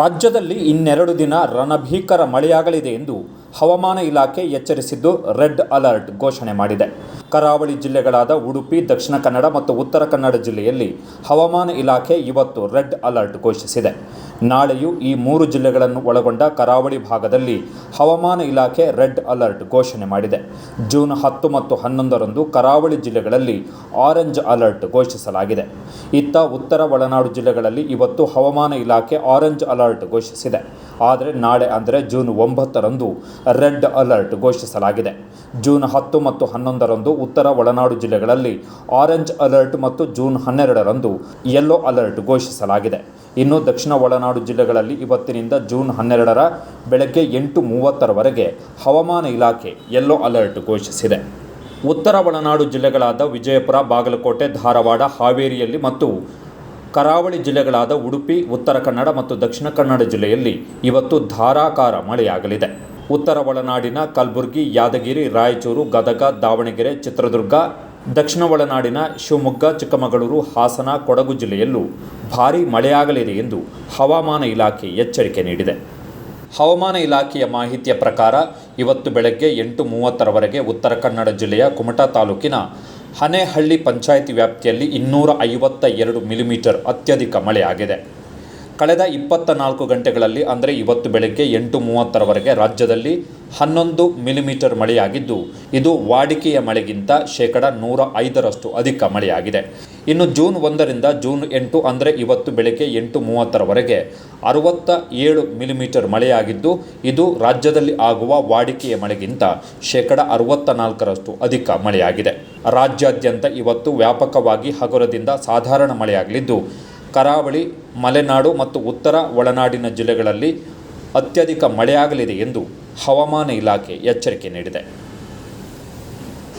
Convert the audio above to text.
ರಾಜ್ಯದಲ್ಲಿ ಇನ್ನೆರಡು ದಿನ ರಣಭೀಕರ ಮಳೆಯಾಗಲಿದೆ ಎಂದು ಹವಾಮಾನ ಇಲಾಖೆ ಎಚ್ಚರಿಸಿದ್ದು ರೆಡ್ ಅಲರ್ಟ್ ಘೋಷಣೆ ಮಾಡಿದೆ. ಕರಾವಳಿ ಜಿಲ್ಲೆಗಳಾದ ಉಡುಪಿ, ದಕ್ಷಿಣ ಕನ್ನಡ ಮತ್ತು ಉತ್ತರ ಕನ್ನಡ ಜಿಲ್ಲೆಯಲ್ಲಿ ಹವಾಮಾನ ಇಲಾಖೆ ಇವತ್ತು ರೆಡ್ ಅಲರ್ಟ್ ಘೋಷಿಸಿದೆ. ನಾಳೆಯೂ ಈ ಮೂರು ಜಿಲ್ಲೆಗಳನ್ನು ಒಳಗೊಂಡ ಕರಾವಳಿ ಭಾಗದಲ್ಲಿ ಹವಾಮಾನ ಇಲಾಖೆ ರೆಡ್ ಅಲರ್ಟ್ ಘೋಷಣೆ ಮಾಡಿದೆ. ಜೂನ್ ಹತ್ತು ಮತ್ತು ಹನ್ನೊಂದರಂದು ಕರಾವಳಿ ಜಿಲ್ಲೆಗಳಲ್ಲಿ ಆರೆಂಜ್ ಅಲರ್ಟ್ ಘೋಷಿಸಲಾಗಿದೆ. ಇತ್ತ ಉತ್ತರ ಒಳನಾಡು ಜಿಲ್ಲೆಗಳಲ್ಲಿ ಇವತ್ತು ಹವಾಮಾನ ಇಲಾಖೆ ಆರೆಂಜ್ ಅಲರ್ಟ್ ಘೋಷಿಸಿದೆ. ಆದರೆ ನಾಳೆ ಅಂದರೆ ಜೂನ್ ಒಂಬತ್ತರಂದು ರೆಡ್ ಅಲರ್ಟ್ ಘೋಷಿಸಲಾಗಿದೆ. ಜೂನ್ ಹತ್ತು ಮತ್ತು ಹನ್ನೊಂದರಂದು ಉತ್ತರ ಒಳನಾಡು ಜಿಲ್ಲೆಗಳಲ್ಲಿ ಆರೆಂಜ್ ಅಲರ್ಟ್ ಮತ್ತು ಜೂನ್ ಹನ್ನೆರಡರಂದು ಯೆಲ್ಲೋ ಅಲರ್ಟ್ ಘೋಷಿಸಲಾಗಿದೆ. ಇನ್ನು ದಕ್ಷಿಣ ಒಳನಾಡು ಜಿಲ್ಲೆಗಳಲ್ಲಿ ಇವತ್ತಿನಿಂದ ಜೂನ್ ಹನ್ನೆರಡರ ಬೆಳಗ್ಗೆ ಎಂಟು ಮೂವತ್ತರವರೆಗೆ ಹವಾಮಾನ ಇಲಾಖೆ ಯೆಲ್ಲೋ ಅಲರ್ಟ್ ಘೋಷಿಸಿದೆ. ಉತ್ತರ ಒಳನಾಡು ಜಿಲ್ಲೆಗಳಾದ ವಿಜಯಪುರ, ಬಾಗಲಕೋಟೆ, ಧಾರವಾಡ, ಹಾವೇರಿಯಲ್ಲಿ ಮತ್ತು ಕರಾವಳಿ ಜಿಲ್ಲೆಗಳಾದ ಉಡುಪಿ, ಉತ್ತರ ಕನ್ನಡ ಮತ್ತು ದಕ್ಷಿಣ ಕನ್ನಡ ಜಿಲ್ಲೆಯಲ್ಲಿ ಇವತ್ತು ಧಾರಾಕಾರ ಮಳೆಯಾಗಲಿದೆ. ಉತ್ತರ ಒಳನಾಡಿನ ಕಲಬುರಗಿ, ಯಾದಗಿರಿ, ರಾಯಚೂರು, ಗದಗ, ದಾವಣಗೆರೆ, ಚಿತ್ರದುರ್ಗ, ದಕ್ಷಿಣ ಒಳನಾಡಿನ ಶಿವಮೊಗ್ಗ, ಚಿಕ್ಕಮಗಳೂರು, ಹಾಸನ, ಕೊಡಗು ಜಿಲ್ಲೆಯಲ್ಲೂ ಭಾರೀ ಮಳೆಯಾಗಲಿದೆ ಎಂದು ಹವಾಮಾನ ಇಲಾಖೆ ಎಚ್ಚರಿಕೆ ನೀಡಿದೆ. ಹವಾಮಾನ ಇಲಾಖೆಯ ಮಾಹಿತಿಯ ಪ್ರಕಾರ ಇವತ್ತು ಬೆಳಗ್ಗೆ ಎಂಟು ಮೂವತ್ತರವರೆಗೆ ಉತ್ತರ ಕನ್ನಡ ಜಿಲ್ಲೆಯ ಕುಮಟಾ ತಾಲೂಕಿನ ಹನೇಹಳ್ಳಿ ಪಂಚಾಯಿತಿ ವ್ಯಾಪ್ತಿಯಲ್ಲಿ ಇನ್ನೂರ ಐವತ್ತ ಎರಡು ಮಿಲಿಮೀಟರ್ ಅತ್ಯಧಿಕ ಮಳೆಯಾಗಿದೆ. ಕಳೆದ ಇಪ್ಪತ್ತ ನಾಲ್ಕು ಗಂಟೆಗಳಲ್ಲಿ, ಅಂದರೆ ಇವತ್ತು ಬೆಳಗ್ಗೆ ಎಂಟು ಮೂವತ್ತರವರೆಗೆ ರಾಜ್ಯದಲ್ಲಿ ಹನ್ನೊಂದು ಮಿಲಿಮೀಟರ್ ಮಳೆಯಾಗಿದ್ದು, ಇದು ವಾಡಿಕೆಯ ಮಳೆಗಿಂತ ಶೇಕಡ ನೂರ ಐದರಷ್ಟು ಅಧಿಕ ಮಳೆಯಾಗಿದೆ. ಇನ್ನು ಜೂನ್ ಒಂದರಿಂದ ಜೂನ್ ಎಂಟು, ಅಂದರೆ ಇವತ್ತು ಬೆಳಗ್ಗೆ ಎಂಟು ಮೂವತ್ತರವರೆಗೆ ಅರುವತ್ತ ಏಳು ಮಿಲಿಮೀಟರ್ ಮಳೆಯಾಗಿದ್ದು, ಇದು ರಾಜ್ಯದಲ್ಲಿ ಆಗುವ ವಾಡಿಕೆಯ ಮಳೆಗಿಂತ ಶೇಕಡ ಅರುವತ್ತ ನಾಲ್ಕರಷ್ಟು ಅಧಿಕ ಮಳೆಯಾಗಿದೆ. ರಾಜ್ಯಾದ್ಯಂತ ಇವತ್ತು ವ್ಯಾಪಕವಾಗಿ ಹಗುರದಿಂದ ಸಾಧಾರಣ ಮಳೆಯಾಗಲಿದ್ದು ಕರಾವಳಿ ಮಲೆನಾಡು ಮತ್ತು ಉತ್ತರ ಒಳನಾಡಿನ ಜಿಲ್ಲೆಗಳಲ್ಲಿ ಅತ್ಯಧಿಕ ಮಳೆಯಾಗಲಿದೆ ಎಂದು ಹವಾಮಾನ ಇಲಾಖೆ ಎಚ್ಚರಿಕೆ ನೀಡಿದೆ.